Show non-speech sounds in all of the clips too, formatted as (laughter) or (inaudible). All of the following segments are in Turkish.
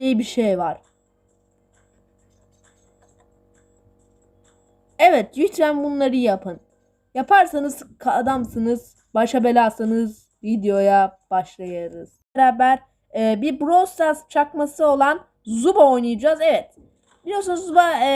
diye bir şey var. Evet lütfen bunları yapın. Yaparsanız adamsınız. Başa belasınız. Videoya başlayarız. Beraber e, bir Brawl Stars çakması olan Zuba oynayacağız. Evet. Biliyorsunuz Zuba e,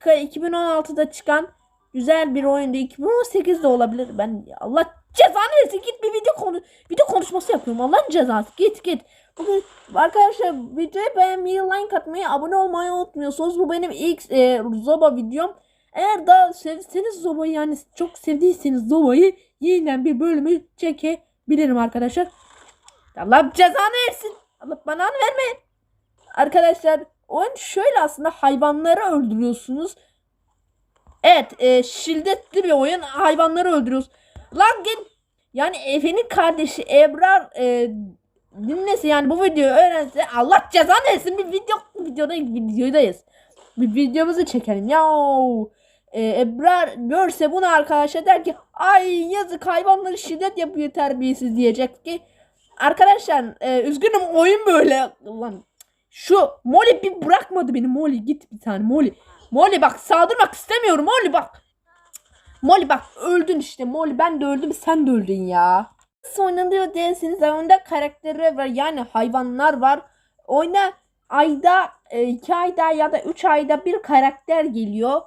ka- 2016'da çıkan güzel bir oyundu. 2018'de olabilir. Ben Allah cezanı versin git bir video konu video konuşması yapıyorum. Allah'ın cezası git git. Bugün arkadaşlar videoyu beğenmeyi, like atmayı, abone olmayı unutmuyorsunuz. Bu benim ilk e, Zoba videom. Eğer daha sevseniz Zoba'yı yani çok sevdiyseniz Zoba'yı yeniden bir bölümü çekebilirim arkadaşlar. Allah cezanı versin. Allah bana vermeyin. Arkadaşlar oyun şöyle aslında hayvanları öldürüyorsunuz. Evet e, şiddetli bir oyun hayvanları öldürüyoruz. Lan git. Yani Efe'nin kardeşi Ebrar e, dinlese yani bu videoyu öğrense Allah cezanı versin bir video videoda videodayız. Bir videomuzu çekelim ya. E, Ebrar görse bunu arkadaşa der ki ay yazık hayvanları şiddet yapıyor terbiyesiz diyecek ki arkadaşlar e, üzgünüm oyun böyle lan şu Molly bir bırakmadı beni Molly git bir tane Molly Molly bak saldırmak istemiyorum Molly bak Molly bak öldün işte Molly ben de öldüm sen de öldün ya. Nasıl oynanıyor derseniz oyunda karakterler var yani hayvanlar var. Oyuna ayda 2 ayda ya da 3 ayda bir karakter geliyor.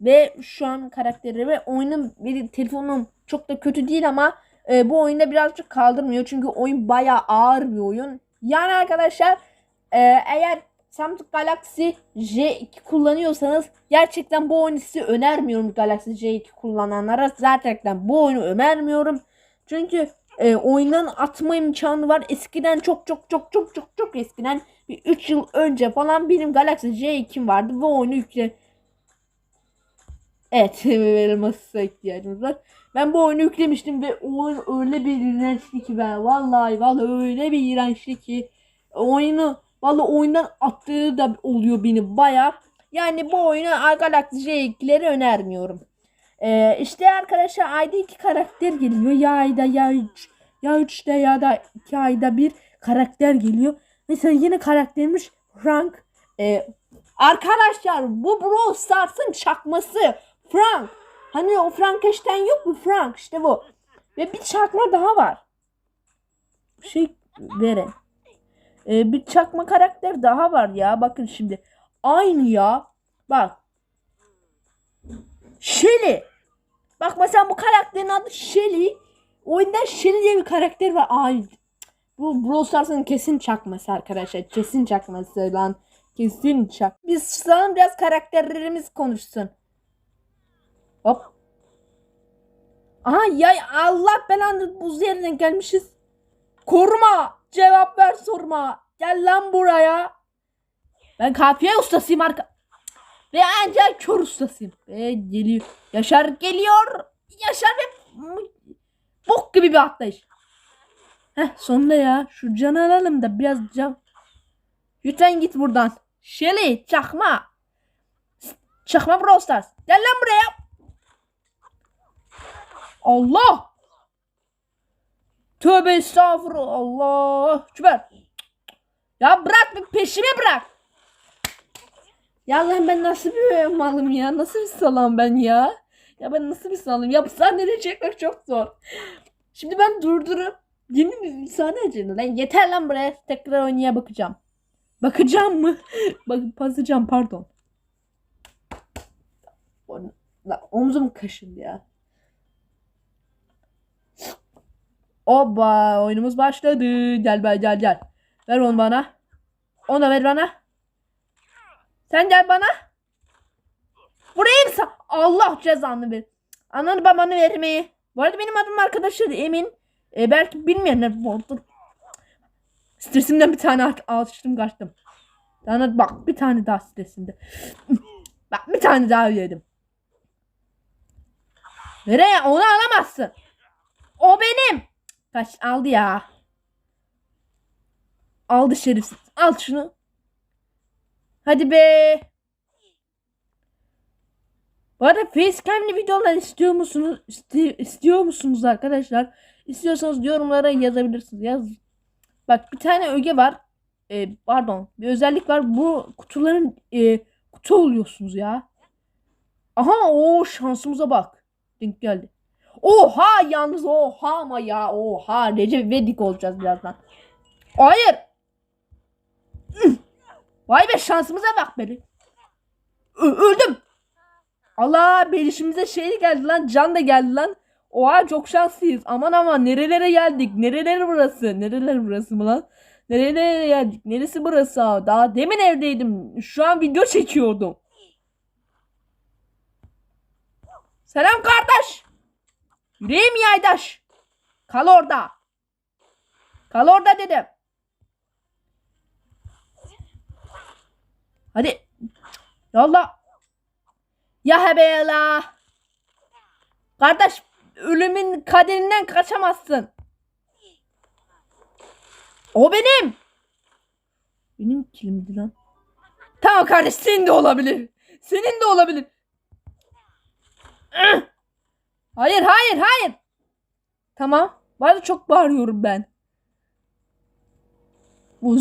Ve şu an karakteri ve oyunun benim telefonum çok da kötü değil ama e, bu oyunda birazcık kaldırmıyor. Çünkü oyun bayağı ağır bir oyun. Yani arkadaşlar e, eğer Samsung Galaxy J2 kullanıyorsanız gerçekten bu oyunu size önermiyorum Galaxy J2 kullananlara. Zaten bu oyunu önermiyorum. Çünkü e, oyundan atma imkanı var. Eskiden çok çok çok çok çok çok eskiden bir 3 yıl önce falan benim Galaxy J2'm vardı ve oyunu yükle Evet (laughs) elmas'a ihtiyacımız var. Ben bu oyunu yüklemiştim ve oyun öyle bir iğrençti ki ben vallahi vallahi öyle bir iğrençti ki oyunu vallahi oyundan attığı da oluyor beni baya. Yani bu oyunu Galaxy J2'leri önermiyorum. Ee, işte arkadaşlar ayda iki karakter geliyor. Ya ayda ya üç ya üçte ya da iki ayda bir karakter geliyor. Mesela yeni karaktermiş Frank. Ee, arkadaşlar bu Brawl Stars'ın çakması. Frank. Hani o Frankenstein yok mu? Frank işte bu. Ve bir çakma daha var. Şey verin. Ee, bir çakma karakter daha var ya. Bakın şimdi. Aynı ya. Bak. Shelly. Bak mesela bu karakterin adı Shelly. Oyunda Shelly diye bir karakter var. Ay. Bu Brawl Stars'ın kesin çakması arkadaşlar. Kesin çakması lan. Kesin çak. Biz sana biraz karakterlerimiz konuşsun. Hop. Aha yay Allah belanı buz yerine gelmişiz. Koruma. Cevap ver sorma. Gel lan buraya. Ben kafiye ustasıyım arka. Ve ancak kör ustasıyım. Ve geliyor. Yaşar geliyor. Yaşar ve bok gibi bir atlayış. Heh sonunda ya. Şu canı alalım da biraz can. Lütfen git buradan. Shelly çakma. Çakma Brawl Stars. Gel lan buraya. Allah. Tövbe estağfurullah. Allah. Küber. Ya bırak bir peşime bırak. Ya lan ben nasıl bir malım ya? Nasıl bir salam ben ya? Ya ben nasıl bir salım? Ya bu sahneleri çekmek çok zor. Şimdi ben durdurup yeni bir sahne açayım. Lan yeter lan buraya. Tekrar oynaya bakacağım. Bakacağım mı? (laughs) Bak basacağım pardon. Lan omzum kaşındı ya. Oba oyunumuz başladı. Gel be gel gel. Ver onu bana. Onu da ver bana. Sen gel bana. Vurayım sa- Allah cezanı ver. Ananı babanı vermeyi. Bu arada benim adım arkadaşı Emin. E, belki bilmeyenler oldu. Stresimden bir tane alıştım kaçtım. Sana bak bir tane daha stresimde. (laughs) bak bir tane daha yedim. Nereye? Onu alamazsın. O benim. Kaç aldı ya. Aldı şerefsiz. Al şunu. Hadi be. Bu arada facecam'li videolar istiyor musunuz? İste, istiyor musunuz arkadaşlar? İstiyorsanız yorumlara yazabilirsiniz. Yaz. Bak bir tane öge var. e, pardon bir özellik var. Bu kutuların e, kutu oluyorsunuz ya. Aha o şansımıza bak. Denk geldi. Oha yalnız oha ama ya oha Recep İvedik olacağız birazdan. Hayır. Vay be şansımıza bak beni. Ö- öldüm. Allah belişimize şey geldi lan can da geldi lan. Oha çok şanslıyız. Aman aman nerelere geldik? Nereler burası? Nereler burası mı lan? Nerelere geldik? Neresi burası? Daha demin evdeydim. Şu an video çekiyordum. Selam kardeş. Yüreğim yaydaş. Kal orada. Kal orada dedim. Hadi. Yallah. Ya hebela. Kardeş ölümün kaderinden kaçamazsın. O benim. Benim kilimdi lan. Tamam kardeş senin de olabilir. Senin de olabilir. Hayır hayır hayır. Tamam. Bari çok bağırıyorum ben. Bu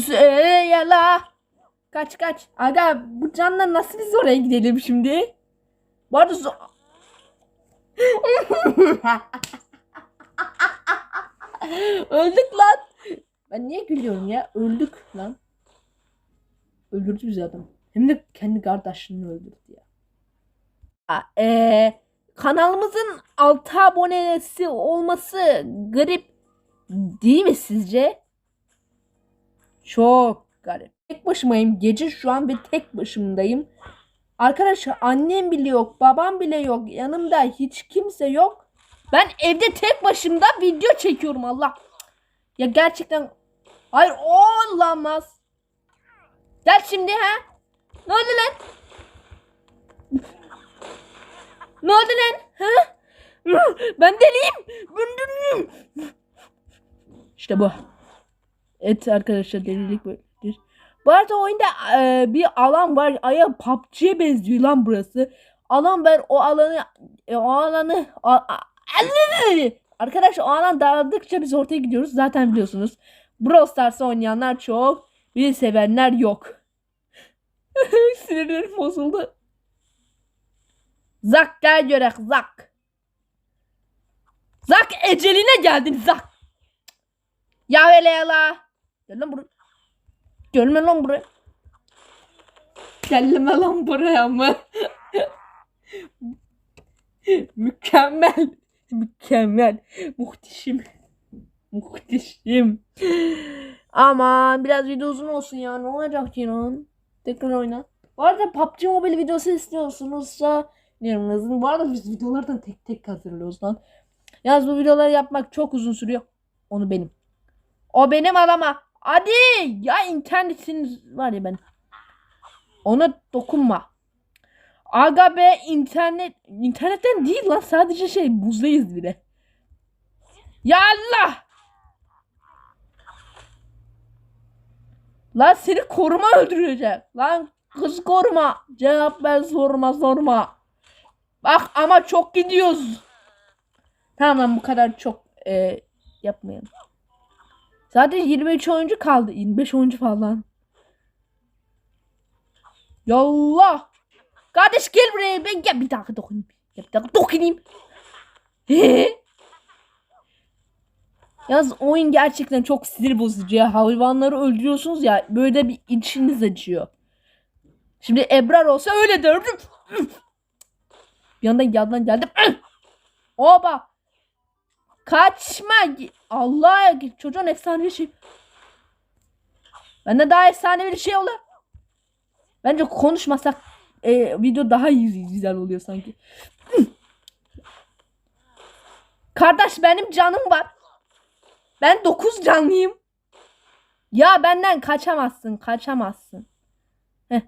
yala. Kaç kaç. Aga bu canla nasıl biz oraya gidelim şimdi? Bu arada (laughs) Öldük lan. Ben niye gülüyorum ya? Öldük lan. Öldürdü bizi adam. Hem de kendi kardeşini öldürdü ya. Aa, Ee, kanalımızın 6 abonesi olması garip değil mi sizce? Çok garip. Tek başımayım. Gece şu an ve tek başımdayım. Arkadaşlar annem bile yok, babam bile yok. Yanımda hiç kimse yok. Ben evde tek başımda video çekiyorum Allah. Ya gerçekten hayır olamaz. Gel şimdi ha. Ne oldu Ne oldu lan? Ha? Ben deliyim. Ben deliyim. İşte bu. Evet arkadaşlar delilik böyledir. Bu arada oyunda e, bir alan var. Aya PUBG'ye benziyor lan burası. Alan ver o alanı e, o alanı a, a- Arkadaşlar o alan dağıldıkça biz ortaya gidiyoruz. Zaten biliyorsunuz. Brawl Stars oynayanlar çok. Bir sevenler yok. (laughs) Sinirlerim bozuldu. Zak gel görek Zak. Zak eceline geldin Zak. Ya hele yala. Gel lan buraya. Gelme lan buraya. Gelme lan buraya mı? (laughs) Mükemmel. Mükemmel. Muhteşem. Muhteşem. Aman biraz video uzun olsun ya. Ne olacak Cinan? Tekrar oyna. Bu arada PUBG Mobile videosu istiyorsunuzsa yorumlarınızı. Bu arada biz videolardan tek tek hazırlıyoruz lan. Yalnız bu videoları yapmak çok uzun sürüyor. Onu benim. O benim alama. Hadi ya internetiniz var ya ben. Ona dokunma. Aga be internet internetten değil lan sadece şey buzdayız bile. Ya Allah. Lan seni koruma öldürecek. Lan kız koruma. Cevap ver sorma sorma. Bak ama çok gidiyoruz. Tamam lan bu kadar çok e, yapmayalım. Sadece 23 oyuncu kaldı. 25 oyuncu falan. Yallah. Kardeş gel buraya. Ben gel bir dakika dokunayım. Gel bir dakika dokunayım. Yalnız oyun gerçekten çok sinir bozucu ya. Hayvanları öldürüyorsunuz ya. Böyle bir içiniz acıyor. Şimdi Ebrar olsa öyle derdim. Bir anda yandan geldim. Oba. Kaçma. Allah çocuğun efsanevi şey. Bende daha efsanevi bir şey oldu. Bence konuşmasak e, video daha iyi güzel oluyor sanki. Kardeş benim canım var. Ben 9 canlıyım. Ya benden kaçamazsın, kaçamazsın. Heh.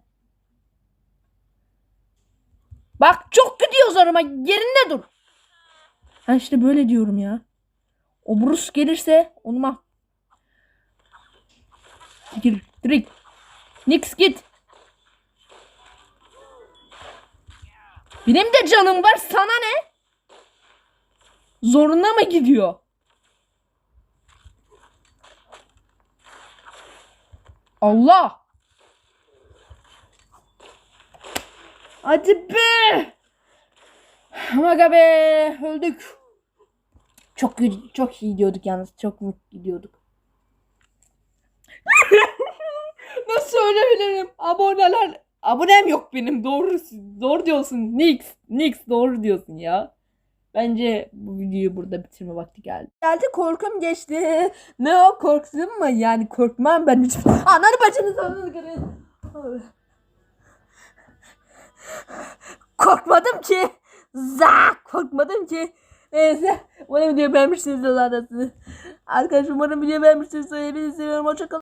Bak çok gidiyor zoruma. Yerinde dur. Ha işte böyle diyorum ya. O Bruce gelirse onu mah... Gir, direkt. Nix git. Benim de canım var sana ne? Zoruna mı gidiyor? Allah. Hadi be. Aga be öldük. Çok çok iyi gidiyorduk yalnız. Çok mutlu gidiyorduk. (laughs) Nasıl söyleyebilirim? Aboneler abonem yok benim. Doğru doğru diyorsun. Nix. Nix doğru diyorsun ya. Bence bu videoyu burada bitirme vakti geldi. Geldi korkum geçti. Ne o korktun mu? Yani korkmam ben hiç. (laughs) Ananı bacını sanını kırın. Korkmadım ki. Za korkmadım ki. Neyse. Umarım video beğenmişsiniz. Arkadaşlar umarım video beğenmişsiniz. Hepinizi seviyorum. Hoşçakalın.